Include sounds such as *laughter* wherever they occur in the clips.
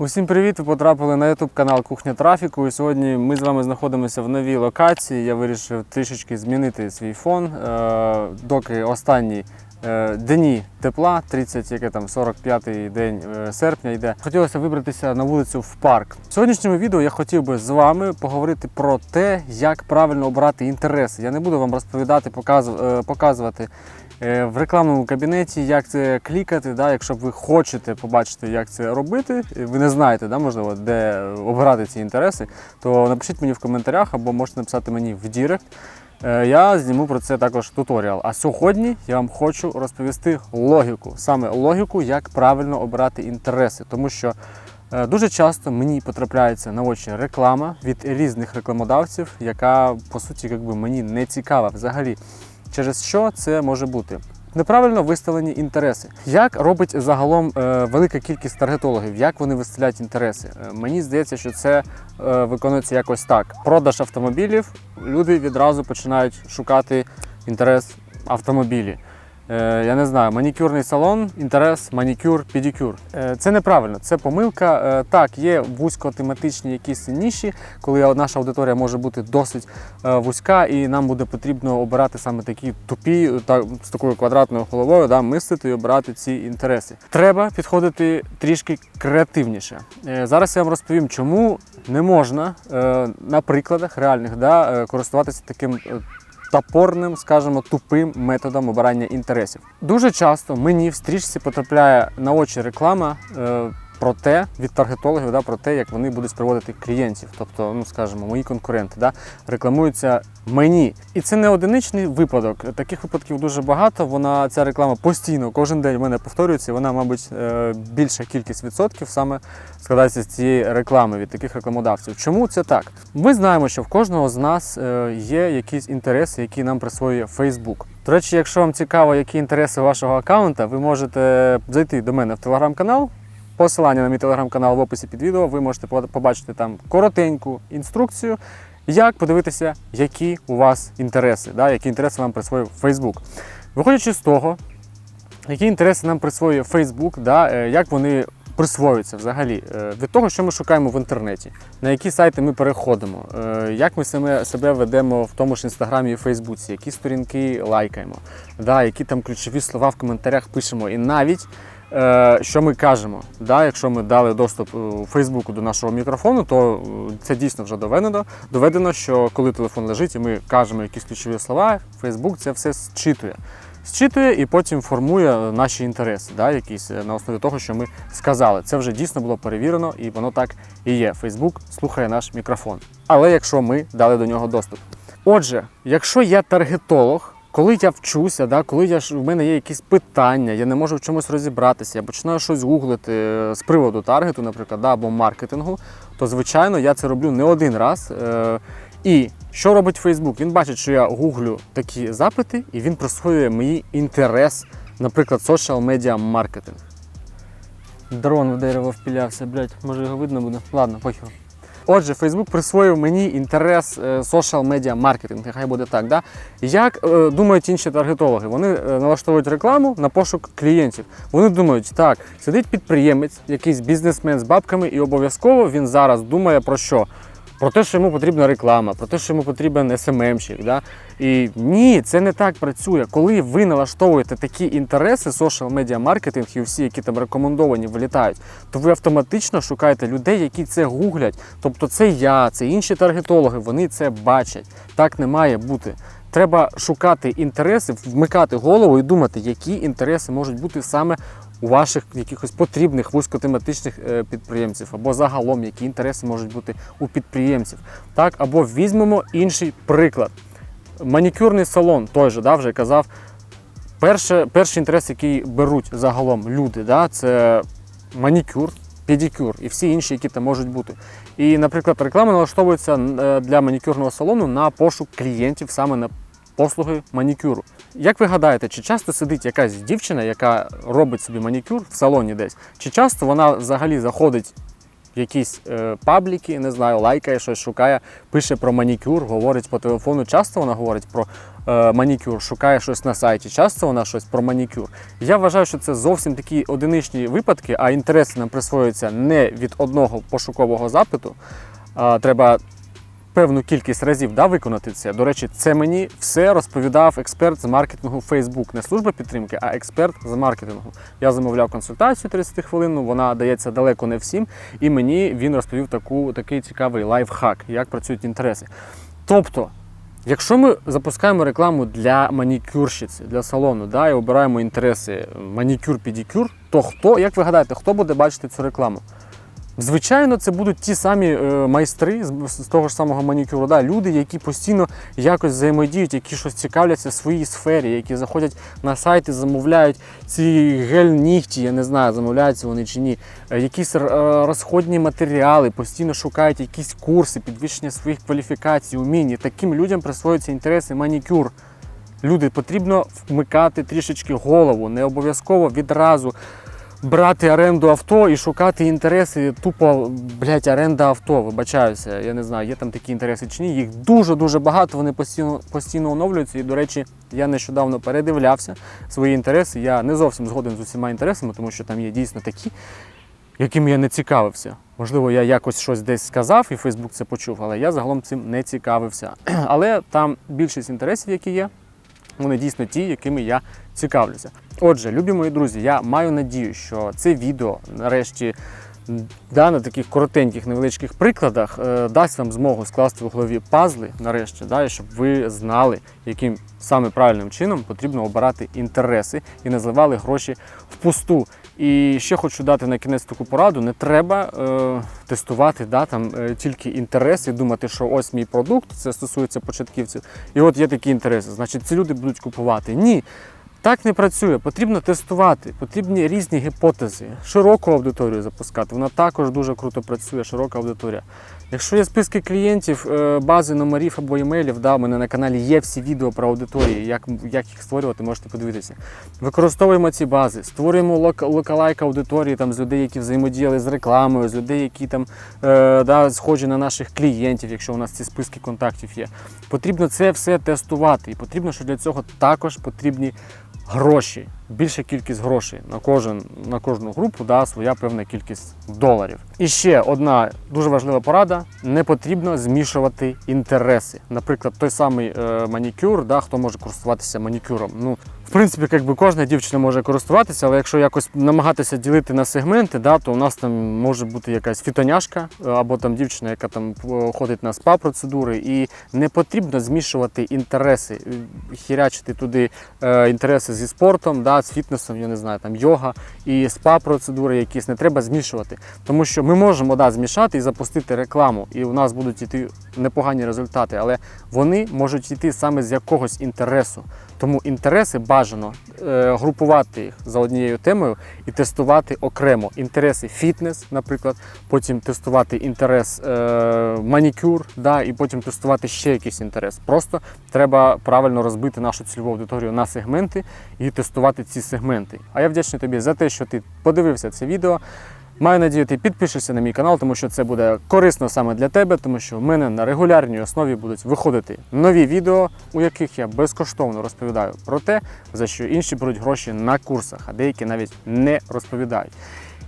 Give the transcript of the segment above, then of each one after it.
Усім привіт! Ви потрапили на YouTube канал Кухня Трафіку. І сьогодні ми з вами знаходимося в новій локації. Я вирішив трішечки змінити свій фон. Е, доки останні е, дні тепла, 30, яке там 45-й день е, серпня йде. Хотілося вибратися на вулицю в парк. В сьогоднішньому відео я хотів би з вами поговорити про те, як правильно обрати інтереси. Я не буду вам розповідати, е, показувати е, в рекламному кабінеті, як це клікати, да, якщо ви хочете побачити, як це робити, ви не знаєте, да, можливо, де обирати ці інтереси, то напишіть мені в коментарях або можете написати мені в Дірект. Е, Я зніму про це також туторіал. А сьогодні я вам хочу розповісти логіку, саме логіку, як правильно обирати інтереси, тому що е, дуже часто мені потрапляється на очі реклама від різних рекламодавців, яка по суті якби мені не цікава взагалі. Через що це може бути? Неправильно виставлені інтереси. Як робить загалом е, велика кількість таргетологів? Як вони виставляють інтереси? Е, мені здається, що це е, виконується якось так: продаж автомобілів. Люди відразу починають шукати інтерес автомобілі. Е, я не знаю, манікюрний салон, інтерес, манікюр, педикюр. Е, це неправильно, це помилка. Е, так, є вузькотематичні якісь ніші, коли наша аудиторія може бути досить вузька, і нам буде потрібно обирати саме такі тупі, та, з такою квадратною головою, да, мислити і обирати ці інтереси. Треба підходити трішки креативніше. Зараз я вам розповім, чому не можна на прикладах реальних да, користуватися таким. Топорним, скажімо, тупим методом обирання інтересів. Дуже часто мені в стрічці потрапляє на очі реклама е, про те від таргетологів, да, про те, як вони будуть приводити клієнтів, тобто, ну скажімо, мої конкуренти, да, рекламуються мені. І це не одиничний випадок. Таких випадків дуже багато. Вона ця реклама постійно кожен день в мене повторюється. Вона, мабуть, е, більша кількість відсотків саме складається з цієї реклами від таких рекламодавців. Чому це так? Ми знаємо, що в кожного з нас е, є якісь інтереси, які нам присвоює Facebook. До речі, якщо вам цікаво, які інтереси вашого аккаунта, ви можете зайти до мене в телеграм-канал. Посилання на мій телеграм-канал в описі під відео. Ви можете побачити там коротеньку інструкцію, як подивитися, які у вас інтереси, да, які інтереси вам присвоїв Facebook. Виходячи з того, які інтереси нам присвоює Facebook, да, е, як вони присвоюються взагалі е, від того, що ми шукаємо в інтернеті, на які сайти ми переходимо, е, як ми себе, ведемо в тому ж інстаграмі і Фейсбуці, які сторінки лайкаємо, да, які там ключові слова в коментарях пишемо. І навіть що ми кажемо, да, якщо ми дали доступ е, у Фейсбуку до нашого мікрофону, то е, це дійсно вже доведено. Доведено, що коли телефон лежить і ми кажемо якісь ключові слова, Фейсбук це все зчитує. Зчитує і потім формує наші інтереси, да, якісь е, на основі того, що ми сказали. Це вже дійсно було перевірено, і воно так і є. Фейсбук слухає наш мікрофон. Але якщо ми дали до нього доступ. Отже, якщо я таргетолог, коли я вчуся, да, коли я у мене є якісь питання, я не можу в чомусь розібратися, я починаю щось гуглити е, з приводу таргету, наприклад, да, або маркетингу, то звичайно я це роблю не один раз. Е, і що робить Facebook? Він бачить, що я гуглю такі запити, і він присвоює мій інтерес, наприклад, social media маркетинг. Дрон в дерево впілявся, блядь, може його видно буде? Ладно, похер. Отже, Facebook присвоїв мені інтерес е, social media маркетинг, нехай буде так. Да? Як е, думають інші таргетологи? Вони е, налаштовують рекламу на пошук клієнтів. Вони думають, так, сидить підприємець, якийсь бізнесмен з бабками, і обов'язково він зараз думає про що? Про те, що йому потрібна реклама, про те, що йому потрібен СММщик. Да? І ні, це не так працює. Коли ви налаштовуєте такі інтереси, social media маркетинг і всі, які там рекомендовані, вилітають, то ви автоматично шукаєте людей, які це гуглять. Тобто це я, це інші таргетологи, вони це бачать. Так не має бути. Треба шукати інтереси, вмикати голову і думати, які інтереси можуть бути саме у ваших якихось потрібних вузькотематичних е, підприємців, або загалом, які інтереси можуть бути у підприємців. Так, або візьмемо інший приклад. Манікюрний салон, той же, да, вже казав. Перше, перший інтерес, який беруть загалом люди, да, це манікюр, педикюр і всі інші, які там можуть бути. І, наприклад, реклама налаштовується е, для манікюрного салону на пошук клієнтів саме на послуги манікюру. Як ви гадаєте, чи часто сидить якась дівчина, яка робить собі манікюр в салоні десь, чи часто вона взагалі заходить в якісь е, пабліки, не знаю, лайкає щось, шукає, пише про манікюр, говорить по телефону. Часто вона говорить про е, манікюр, шукає щось на сайті. Часто вона щось про манікюр. Я вважаю, що це зовсім такі одиничні випадки, а інтереси нам присвоюються не від одного пошукового запиту. А, треба певну кількість разів да, виконати це. До речі, це мені все розповідав експерт з маркетингу Facebook. Не служба підтримки, а експерт з маркетингу. Я замовляв консультацію 30 хвилин, вона дається далеко не всім. І мені він розповів таку, такий цікавий лайфхак, як працюють інтереси. Тобто, якщо ми запускаємо рекламу для манікюрщиці, для салону, да, і обираємо інтереси манікюр-педикюр, то хто, як ви гадаєте, хто буде бачити цю рекламу? Звичайно, це будуть ті самі е, майстри з, того ж самого манікюру, да, люди, які постійно якось взаємодіють, які щось цікавляться в своїй сфері, які заходять на сайти, замовляють ці гель-нігті, я не знаю, замовляються вони чи ні, е, якісь е, розходні матеріали, постійно шукають якісь курси, підвищення своїх кваліфікацій, умінь. Таким людям присвоюються інтереси манікюр. Люди потрібно вмикати трішечки голову, не обов'язково відразу брати оренду авто і шукати інтереси, тупо, блядь, оренда авто, вибачаюся. Я не знаю, є там такі інтереси чи ні. Їх дуже-дуже багато, вони постійно, постійно оновлюються. І, до речі, я нещодавно передивлявся свої інтереси. Я не зовсім згоден з усіма інтересами, тому що там є дійсно такі, якими я не цікавився. Можливо, я якось щось десь сказав і Фейсбук це почув, але я загалом цим не цікавився. *clears throat* Але там більшість інтересів, які є, вони дійсно ті, якими я цікавлюся. Отже, любі мої друзі, я маю надію, що це відео нарешті да, на таких коротеньких невеличких прикладах е, дасть вам змогу скласти в голові пазли нарешті, да, щоб ви знали, яким саме правильним чином потрібно обирати інтереси і не зливали гроші впусту. І ще хочу дати на кінець таку пораду: не треба е, тестувати да, там, е, тільки інтереси, думати, що ось мій продукт, це стосується початківців, і от є такі інтереси, значить ці люди будуть купувати. Ні. Так не працює, потрібно тестувати, потрібні різні гіпотези, широку аудиторію запускати. Вона також дуже круто працює, широка аудиторія. Якщо є списки клієнтів, е, бази номерів або емейлів, да, у мене на каналі є всі відео про аудиторії, як, як їх створювати, можете подивитися. Використовуємо ці бази, створюємо лок, локалайк аудиторії там, з людей, які взаємодіяли з рекламою, з людей, які там е, да, схожі на наших клієнтів, якщо у нас ці списки контактів є. Потрібно це все тестувати. І потрібно, що для цього також потрібні гроші, більша кількість грошей на кожен на кожну групу, да, своя певна кількість доларів. І ще одна дуже важлива порада: не потрібно змішувати інтереси. Наприклад, той самий е, манікюр, да, хто може користуватися манікюром. Ну, в принципі, якби кожна дівчина може користуватися, але якщо якось намагатися ділити на сегменти, да, то у нас там може бути якась фітоняшка е, або там дівчина, яка там е, ходить на спа-процедури, і не потрібно змішувати інтереси, е, хірячити туди е, інтереси зі спортом, да, з фітнесом, я не знаю, там йога і спа-процедури якісь не треба змішувати. Тому що ми можемо да, змішати і запустити рекламу, і у нас будуть йти непогані результати, але вони можуть йти саме з якогось інтересу. Тому інтереси бажано е, групувати їх за однією темою і тестувати окремо. Інтереси фітнес, наприклад, потім тестувати інтерес е, манікюр, да, і потім тестувати ще якийсь інтерес. Просто треба правильно розбити нашу цільову аудиторію на сегменти і тестувати ці сегменти. А я вдячний тобі за те, що ти подивився це відео. Маю надію, ти підпишешся на мій канал, тому що це буде корисно саме для тебе, тому що в мене на регулярній основі будуть виходити нові відео, у яких я безкоштовно розповідаю про те, за що інші беруть гроші на курсах, а деякі навіть не розповідають.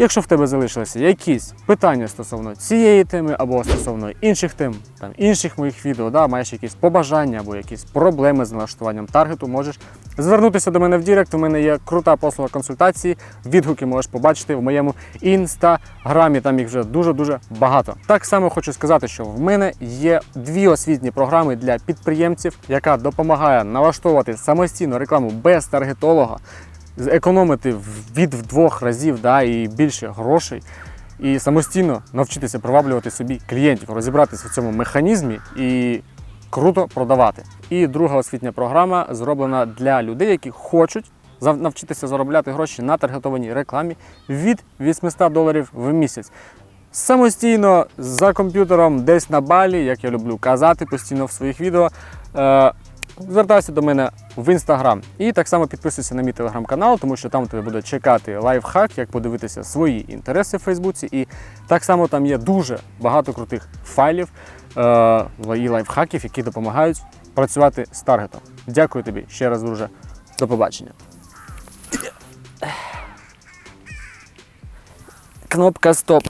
Якщо в тебе залишилися якісь питання стосовно цієї теми або стосовно інших тем, там інших моїх відео, да, маєш якісь побажання або якісь проблеми з налаштуванням таргету, можеш звернутися до мене в Дірект. У мене є крута послуга консультації. Відгуки можеш побачити в моєму інстаграмі. Там їх вже дуже-дуже багато. Так само хочу сказати, що в мене є дві освітні програми для підприємців, яка допомагає налаштовувати самостійну рекламу без таргетолога економити від двох разів да, і більше грошей, і самостійно навчитися приваблювати собі клієнтів, розібратися в цьому механізмі і круто продавати. І друга освітня програма зроблена для людей, які хочуть навчитися заробляти гроші на таргетованій рекламі від 800 доларів в місяць. Самостійно за комп'ютером, десь на балі, як я люблю казати постійно в своїх відео. Звертайся до мене в інстаграм. І так само підписуйся на мій телеграм-канал, тому що там тебе буде чекати лайфхак, як подивитися свої інтереси в Фейсбуці. І так само там є дуже багато крутих файлів, е, і лайфхаків, які допомагають працювати з таргетом. Дякую тобі ще раз, друже. До побачення. Кнопка стоп.